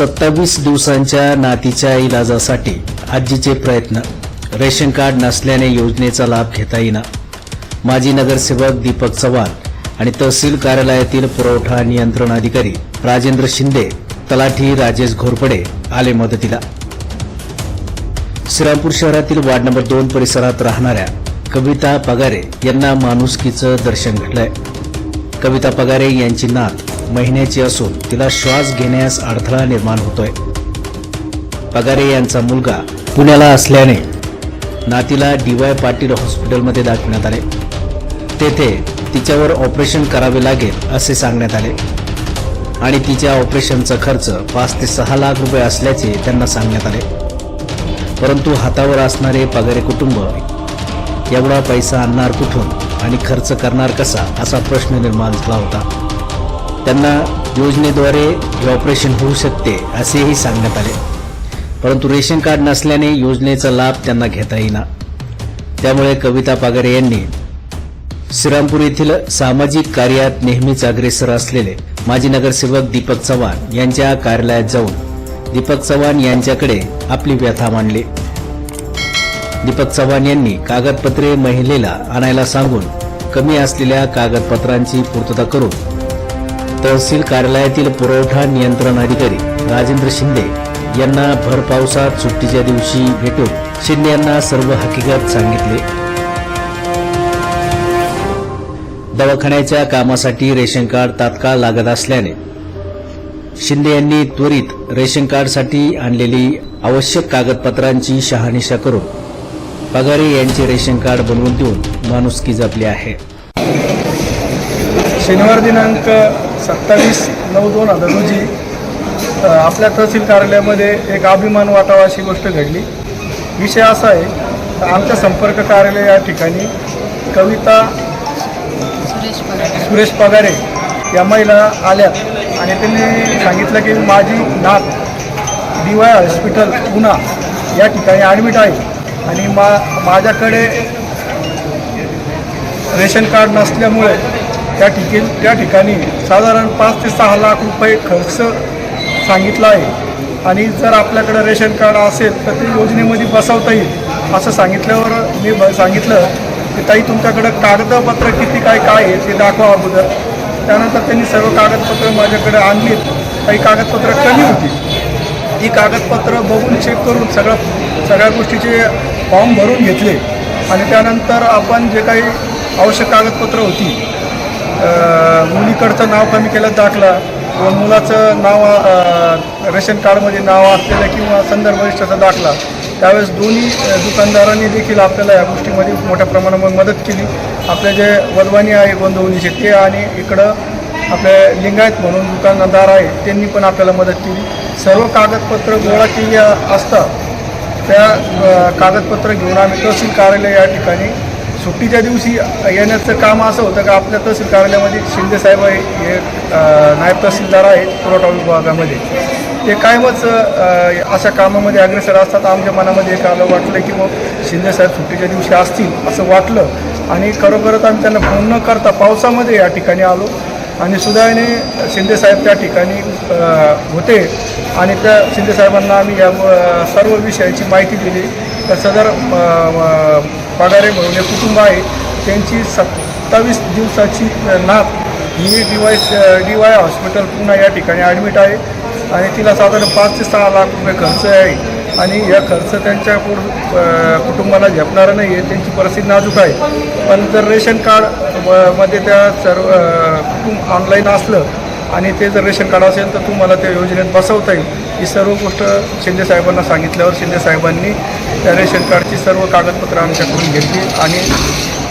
सत्तावीस दिवसांच्या नातीच्या इलाजासाठी आजीचे प्रयत्न. रेशन कार्ड नसल्याने योजनेचा लाभ घेता येईना. माजी नगरसेवक दीपक चव्हाण आणि तहसील कार्यालयातील पुरवठा नियंत्रण अधिकारी राजेंद्र शिंदे तलाठी राजेश घोरपडे आले मदतीला. श्रीरामपूर शहरातील वार्ड नंबर दोन परिसरात राहणाऱ्या कविता पगारे यांना माणुसकीचं दर्शन घडलंय. कविता पगारे यांची नात महिन्याची असून तिला श्वास घेण्यास अडथळा निर्माण होतोय. पगारे यांचा मुलगा पुण्याला असल्याने नातीला डीवाय पाटील हॉस्पिटलमध्ये दाखवण्यात आले. तेथे तिच्यावर ऑपरेशन करावे लागेल असे सांगण्यात आले. आणि तिच्या ऑपरेशनचा खर्च पाच ते सहा लाख रुपये असल्याचे त्यांना सांगण्यात आले. परंतु हातावर असणारे पगारे कुटुंब एवढा पैसा आणणार कुठून आणि खर्च करणार कसा असा प्रश्न निर्माण झाला होता. त्यांना योजनेद्वारे हे ऑपरेशन होऊ शकते असेही सांगण्यात आले. परंतु रेशन कार्ड नसल्याने योजनेचा लाभ त्यांना घेता येईना. त्यामुळे कविता पागारे यांनी श्रीरामपूर येथील सामाजिक कार्यात नेहमीच अग्रेसर असलेले माजी नगरसेवक दीपक चव्हाण यांच्या कार्यालयात जाऊन दीपक चव्हाण यांच्याकडे आपली व्यथा मांडली. दीपक चव्हाण यांनी कागदपत्रे महिलेला आणायला सांगून कमी असलेल्या कागदपत्रांची पूर्तता करून तहसील कार्यालयातील पुरवठा नियंत्रण अधिकारी राजेंद्र शिंदे यांना भर पावसात सुट्टीच्या दिवशी भेटून शिंदे यांना सर्व हकीकत सांगितले. दवाखान्याच्या कामासाठी रेशन कार्ड तात्काळ लागत असल्याने शिंदे यांनी त्वरित रेशन कार्डसाठी आणलेली आवश्यक कागदपत्रांची शहानिशा करून पगारे यांचे रेशन कार्ड बनवून देऊन माणुसकी जपली आहे. शनिवार दिनांक सत्तावीस नऊ दोन हजार रोजी आपल्या तहसील कार्यालयामध्ये एक अभिमान वाटावा अशी गोष्ट घडली. विषय असा आहे तर आमच्या संपर्क कार्यालय या ठिकाणी कविता सुरेश पगारे. या महिला आल्या आणि त्यांनी सांगितलं की माझी नात डी वाय हॉस्पिटल पुणा या ठिकाणी ॲडमिट आहे. आणि मा माझ्याकडे रेशन कार्ड नसल्यामुळे त्या ठिकी त्या ठिकाणी साधारण पाच ते सहा लाख रुपये खर्च सांगितला आहे. आणि जर आपल्याकडं रेशन कार्ड असेल तर ते योजनेमध्ये बसवता येईल असं सांगितल्यावर मी ब सांगितलं की ताई तुमच्याकडं कागदपत्र किती काय काय आहे ते दाखवा अगोदर. त्यानंतर त्यांनी सर्व कागदपत्र माझ्याकडे आणलीत. काही कागदपत्र कमी होती. ही कागदपत्र बघून चेक करून सगळं सगळ्या गोष्टीचे फॉर्म भरून घेतले. आणि त्यानंतर आपण जे काही आवश्यक कागदपत्र होती मुलीकडचं नाव कमी केलं दाखला. किंवा मुलाचं नाव रेशन कार्डमध्ये नाव असलेलं किंवा संदर्भ वरिष्ठाचा दाखला. त्यावेळेस दोन्ही दुकानदारांनी देखील आपल्याला या गोष्टीमध्ये मोठ्या प्रमाणामध्ये मदत केली. आपले जे वधवानी आहे गोंदवणीचे ते आणि इकडं आपले लिंगायत म्हणून दुकानदार आहे त्यांनी पण आपल्याला मदत केली. सर्व कागदपत्र गोळा केली असता त्या कागदपत्र घेऊन आम्ही तहसील कार्यालय या ठिकाणी सुट्टीच्या दिवशी येण्याचं काम असं होतं का आपल्या तहसील कार्यालयामध्ये शिंदे साहेब आहे हे नायब तहसीलदार आहेत पुरवठा विभागामध्ये. ते कायमच अशा कामामध्ये अग्रेसर असतात. आमच्या मनामध्ये एक आलं वाटलं की मग शिंदे साहेब सुट्टीच्या दिवशी असतील असं वाटलं. आणि खरोखरच आम्ही त्यांना फोन न करता पावसामध्ये या ठिकाणी आलो. आणि सुदैवाने शिंदे साहेब त्या ठिकाणी होते. आणि त्या शिंदे साहेबांना आम्ही या सर्व विषयाची माहिती दिली. सदर पगारे म्हणून कुटुंब आहे त्यांची सत्तावीस दिवसाची नात ही D Y D Y hospital पुन्हा या ठिकाणी ॲडमिट आहे आणि तिला साधारण पाच ते सहा लाख रुपये खर्च आहे. आणि या खर्च त्यांच्या कुटुंबाला झेपणारा नाही आहे त्यांची परिस्थिती नाजूक आहे. पण जर रेशन कार्डमध्ये त्या सर्व कुटुंब ऑनलाईन असलं आणि ते जर रेशन कार्ड असेल तर तुम्हाला त्या योजनेत बसवता येईल. ही सर्व गोष्ट शिंदे साहेबांना सांगितल्यावर शिंदे साहेबांनी त्या रेशन कार्डची सर्व कागदपत्रं आमच्याकडून घेतली आणि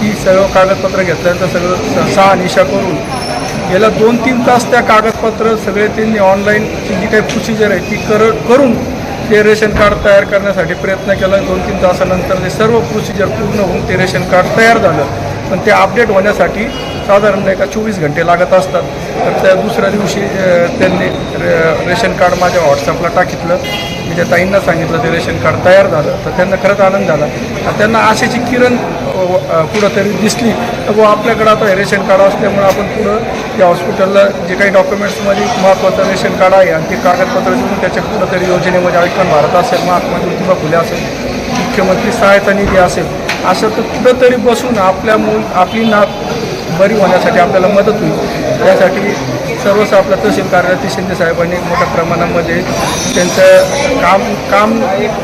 ती सर्व कागदपत्रं घेतल्यानंतर सगळं शहानिशा करून गेल्या दोन तीन तास त्या कागदपत्रं सगळे त्यांनी ऑनलाईन जी काही प्रोसिजर आहे ती कर करून ते रेशन कार्ड तयार करण्यासाठी प्रयत्न केला. दोन तीन तासानंतर ते सर्व प्रोसिजर पूर्ण होऊन ते रेशन कार्ड तयार झालं. पण ते अपडेट होण्यासाठी साधारण नाही का चोवीस घंटे लागत असतात. तर त्या दुसऱ्या दिवशी त्यांनी रे- रेशन कार्ड माझ्या व्हॉट्सअपला टाकितलं. मी त्या ताईंना सांगितलं ते रेशन कार्ड तयार झालं. तर त्यांना खरंच आनंद झाला. त्यांना आशेची किरण कुठंतरी दिसली. तर व आपल्याकडं आता हे रेशन कार्ड असल्यामुळे आपण पुढं त्या हॉस्पिटलला जे काही डॉक्युमेंट्समध्ये महत्त्वाचं रेशन कार्ड आहे आणि ते कागदपत्र देऊन त्याच्या कुठंतरी योजनेमध्ये आयुष्यमान भारत असेल महात्मा ज्योतिबा फुले असेल मुख्यमंत्री सहायता निधी असेल असं तर कुठंतरी बसून आपल्या मूल आपली नात बरी होण्यासाठी आपल्याला मदत होईल. यासाठी सर्वच आपल्या तहसील कार्यालयातील शिंदे साहेबांनी मोठ्या प्रमाणामध्ये त्यांचं काम काम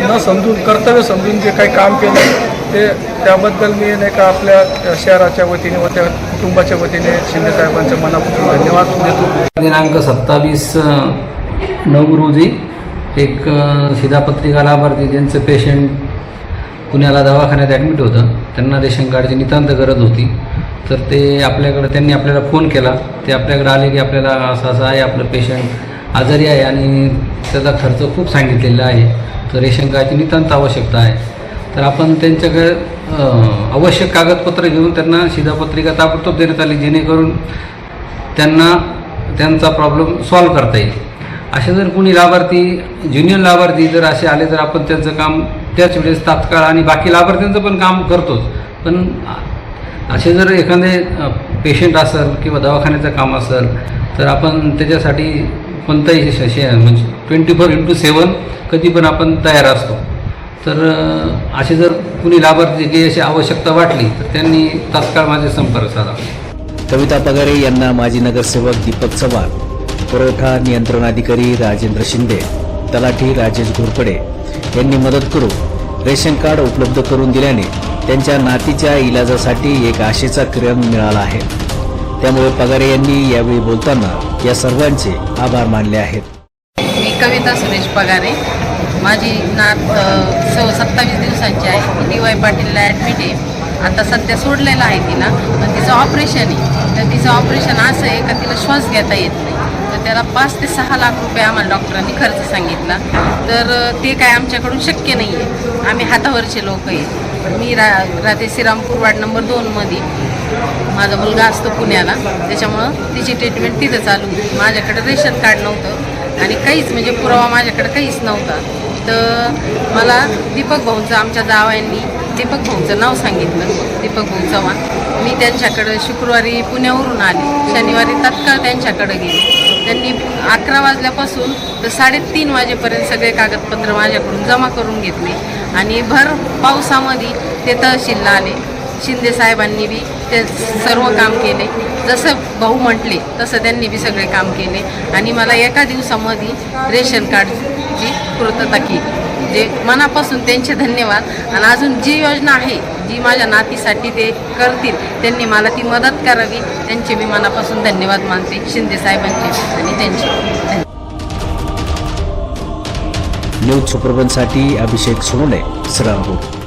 न समजून कर्तव्य समजून जे काही काम केलं ते त्याबद्दल मी नाही का आपल्या शहराच्या वतीने व त्या कुटुंबाच्या वतीने शिंदे साहेबांचं मनापासून धन्यवाद देतो. दिनांक सत्तावीस नऊ रोजी एक सिधापत्रिका शिधापत्रिका लाभार्थी ज्यांचं पेशंट पुण्याला दवाखान्यात ॲडमिट होतं त्यांना रेशन कार्डची नितांत गरज होती. तर ते आपल्याकडं त्यांनी आपल्याला फोन केला. ते आपल्याकडे आले की आपल्याला असं असं आहे आपलं पेशंट आजारी आहे आणि त्याचा खर्च खूप सांगितलेला आहे. तर रेशन कार्डची नितांत आवश्यकता आहे. तर आपण त्यांच्याकडे आवश्यक कागदपत्र घेऊन त्यांना शिधापत्रिका ताबडतोब देण्यात आली जेणेकरून त्यांना त्यांचा प्रॉब्लेम सॉल्व करता येईल. असे जर कोणी लाभार्थी ज्युनियर लाभार्थी जर असे आले तर आपण त्यांचं काम त्याच वेळेस तात्काळ आणि बाकी लाभार्थ्यांचं पण काम करतोच. पण असे जर एखादे पेशंट असेल किंवा दवाखान्याचं काम असेल तर आपण त्याच्यासाठी कोणताही शे म्हणजे ट्वेंटी फोर इंटू सेवन कधी पण आपण तयार असतो. तर असे जर कुणी लाभार्थी की अशी आवश्यकता वाटली तर त्यांनी तात्काळ माझे संपर्क साधा. कविता पगारे यांना माजी नगरसेवक दीपक चव्हाण पुरवठा नियंत्रण अधिकारी राजेंद्र शिंदे तलाठी राजेश घोरपडे यांनी मदत करून रेशन कार्ड उपलब्ध करून दिल्याने त्यांच्या नातीच्या इलाजासाठी एक आशेचा किरण मिळाला आहे. त्यामुळे पगारे यांनी यावेळी बोलताना या सर्वांचे आभार मानले आहेत. मी कविता सुरेश पगारे. माझी नात सव स सत्तावीस दिवसांची आहे. डी वाय पाटीलला ॲडमिट आहे. आता सध्या सोडलेलं आहे तिला. पण तिचं ऑपरेशन आहे. तर तिचं ऑपरेशन असं आहे का तिला श्वास घेता येत नाही. त्याला पाच ते सहा लाख रुपये आम्हाला डॉक्टरांनी खर्च सांगितला. तर ते काय आमच्याकडून शक्य नाही आहे आम्ही हातावरचे लोक आहे मी रा राहते श्रीरामपूर वार्ड नंबर दोनमध्ये माझा मुलगा असतो पुण्याला. त्याच्यामुळं तिची ट्रीटमेंट तिथं चालू होती. माझ्याकडे रेशन कार्ड नव्हतं आणि काहीच म्हणजे पुरावा माझ्याकडे काहीच नव्हता. तर मला दीपक भाऊंचं आमच्या जावयांनी दीपक भाऊंचं नाव सांगितलं. दीपक भाऊ चव्हाण. मी त्यांच्याकडं शुक्रवारी पुण्यावरून आले. शनिवारी तत्काळ त्यांच्याकडे गेले. त्यांनी अकरा वाजल्यापासून तर साडेतीन वाजेपर्यंत सगळे कागदपत्र माझ्याकडून जमा करून घेतले. आणि भर पावसामध्ये ते तहसीलला आले. शिंदे साहेबांनी बी ते सर्व काम केले. जसं भाऊ म्हटले तसं त्यांनी बी सगळे काम केले. आणि मला एका दिवसामध्ये रेशन कार्डची पूर्तता केली. म्हणजे मनापासून त्यांचे धन्यवाद. आणि अजून जी योजना आहे जी माझ्या नातीसाठी ते करतील त्यांनी मला ती मदत करावी. त्यांचे मी मनापासून धन्यवाद मानते. शिंदे साहेबांचे आणि त्यांचे. न्यूज सुपरबनसाठी अभिषेक सोनोने श्रीरामपूर